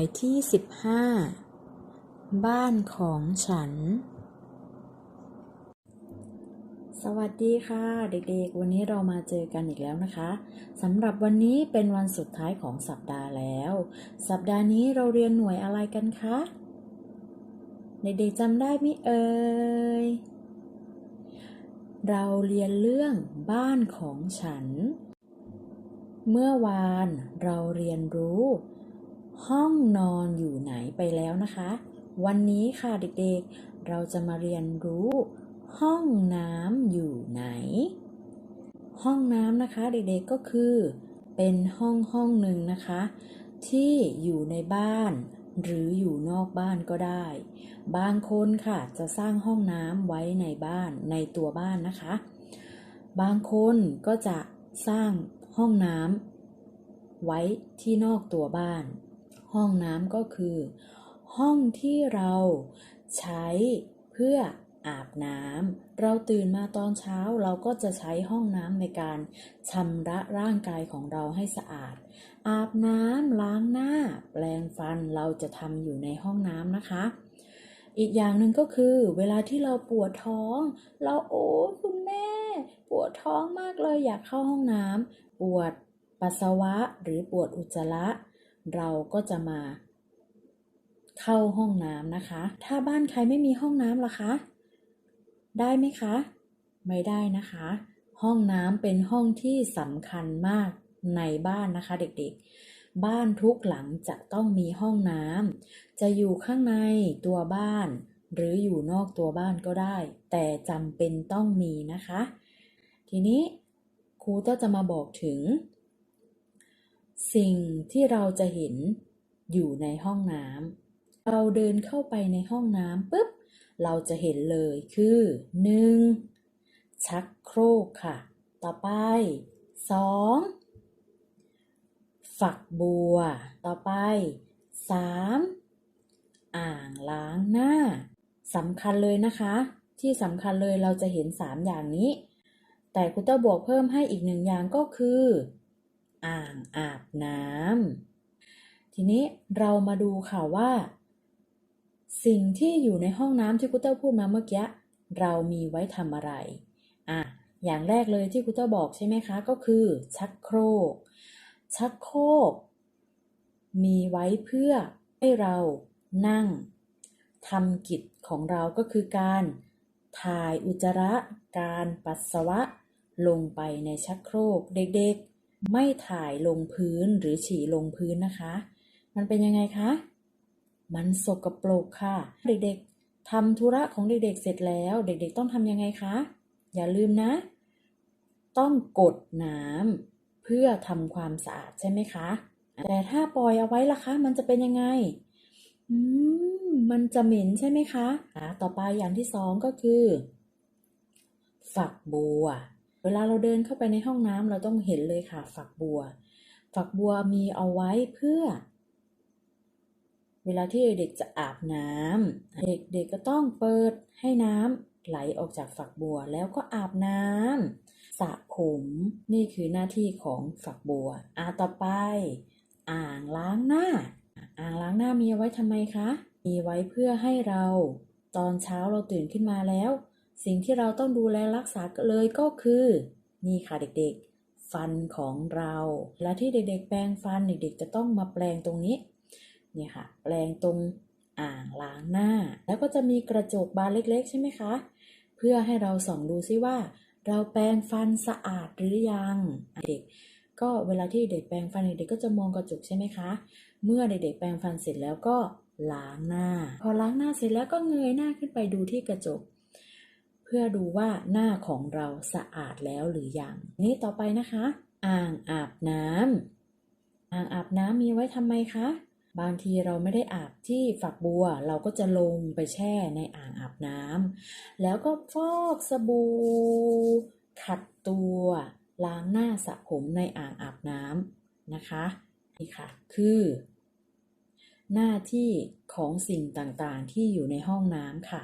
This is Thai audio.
วยที่ 15 บ้านของฉัน สวัสดีค่ะ เด็กๆ วันนี้เรามาเจอกันอีกแล้วนะคะสำหรับวันนี้เป็นวันสุดท้ายของสัปดาห์แล้ว สัปดาห์นี้เราเรียนหน่วยอะไรกันคะ เด็กๆจำได้ไหมเอ่ยเราเรียนเรื่องบ้านของฉัน เมื่อวานเราเรียนรู้ ห้องนอนอยู่ไหนไปแล้วนะคะ วันนี้ค่ะเด็กๆ เราจะมาเรียนรู้ ห้องน้ำอยู่ไหน ห้องน้ำนะคะเด็กๆก็คือ เป็นห้องห้องหนึ่งนะคะ ที่อยู่ในบ้าน หรืออยู่นอกบ้านก็ได้ บางคนค่ะจะสร้างห้องน้ำไว้ในบ้านในตัวบ้านนะคะ บางคนก็จะสร้างห้องน้ำไว้ที่นอกตัวบ้าน ห้องน้ำก็คือ ห้องที่เราใช้เพื่ออาบน้ำ เราตื่นมาตอนเช้าเราก็จะใช้ห้องน้ำในการชำระร่างกายของเราให้สะอาด อาบน้ำล้างหน้า แปรงฟันเราจะทำอยู่ในห้องน้ำนะคะ อีกอย่างหนึ่งก็คือเวลาที่เราปวดท้อง เราโอ้คุณแม่ ปวดท้องมากเลยอยากเข้าห้องน้ำปวดปัสสาวะหรือปวดอุจจาระ เราก็จะมาเข้าห้องน้ำนะคะ ถ้าบ้านใครไม่มีห้องน้ำล่ะคะ ได้ไหมคะ ไม่ได้นะคะ ห้องน้ำเป็นห้องที่สำคัญมากในบ้านนะคะ เด็กๆ บ้านทุกหลังจะต้องมีห้องน้ำจะอยู่ข้างในตัวบ้าน หรืออยู่นอกตัวบ้านก็ได้ แต่จำเป็นต้องมีนะคะ ทีนี้ครูก็จะมาบอกถึง สิ่งที่เราจะเห็นอยู่ในห้องน้ำเราเดินเข้าไปในห้องน้ำปุ๊บ เราจะเห็นเลยคือ 1. ชักโครกค่ะ ต่อไป 2. ฝักบัว ต่อไป 3. อ่างล้างหน้าสำคัญเลยนะคะ ที่สำคัญเลยเราจะเห็น 3 อย่างนี้ แต่คุณเต้าบวกเพิ่มให้อีกหนึ่งอย่างก็คือ อ่างอาบน้ำทีนี้เรามาดูค่ะว่า สิ่งที่อยู่ในห้องน้ำที่คุณเต้าพูดมาเมื่อกี้เรามีไว้ทำอะไรอะอย่างแรกเลยที่คุณเต้าบอกใช่ไหมคะก็คือ ชักโครก ชักโครก มีไว้เพื่อให้เรานั่งทำกิจของเราก็คือการถ่ายอุจจาระ การปัสสาวะ ลงไปในชักโครก เด็ก ไม่ถ่ายลงพื้นหรือฉี่ลงพื้นนะคะ มันเป็นยังไงคะ มันสกปรกค่ะ เด็กๆทำธุระของเด็กๆเสร็จแล้ว เด็กๆต้องทำยังไงคะ อย่าลืมนะ ต้องกดน้ำเพื่อทำความสะอาดใช่ไหมคะ แต่ถ้าปล่อยเอาไว้ล่ะคะ มันจะเป็นยังไงอืมมันจะเหม็นใช่ไหมคะอะต่อไปอย่างที่สองก็คือ ฝักบัว เวลาเราเดินเข้าไปในห้องน้ำเราต้องเห็นเลยค่ะ ฝักบัว ฝักบัวมีเอาไว้เพื่อ เวลาที่เด็กจะอาบน้ำเด็กๆก็ต้องเปิดให้น้ำไหลออกจากฝักบัวแล้วก็อาบน้ำสระผมนี่คือหน้าที่ของฝักบัวอ่าต่อไป อ่างล้างหน้า อ่างล้างหน้ามีเอาไว้ทำไมคะ มีไว้เพื่อให้เรา ตอนเช้าเราตื่นขึ้นมาแล้ว สิ่งที่เราต้องดูแลรักษาเลยก็คือ นี่ค่ะเด็กๆ ฟันของเราเวลาที่เด็กๆ แปรงฟันเด็กๆ จะต้องมาแปรงตรงนี้เนี่ยค่ะ แปรงตรงอ่างล้างหน้า แล้วก็จะมีกระจกบานเล็กๆ ใช่ไหมคะ เพื่อให้เราส่องดูซิว่า เราแปรงฟันสะอาดหรือยังเด็กก็เวลาที่เด็กแปรงฟันเด็กๆก็จะมองกระจกใช่ไหมคะ เมื่อเด็กๆแปรงฟันเสร็จแล้วก็ล้างหน้า พอล้างหน้าเสร็จแล้วก็เงยหน้าขึ้นไปดูที่กระจก พื่อดูว่าหน้าของเราสะอาดแล้วหรือยัง นี่ต่อไปนะคะ อ่างอาบน้ำอ่างอาบน้ำมีไว้ทำไมคะ บางทีเราไม่ได้อาบที่ฝักบัว เราก็จะลงไปแช่ในอ่างอาบน้ำแล้วก็ฟอกสบู่ขัดตัว ล้างหน้าสระผมในอ่างอาบน้ำนะคะนี่ค่ะ คือ หน้าที่ของสิ่งต่างๆที่อยู่ในห้องน้ำค่ะ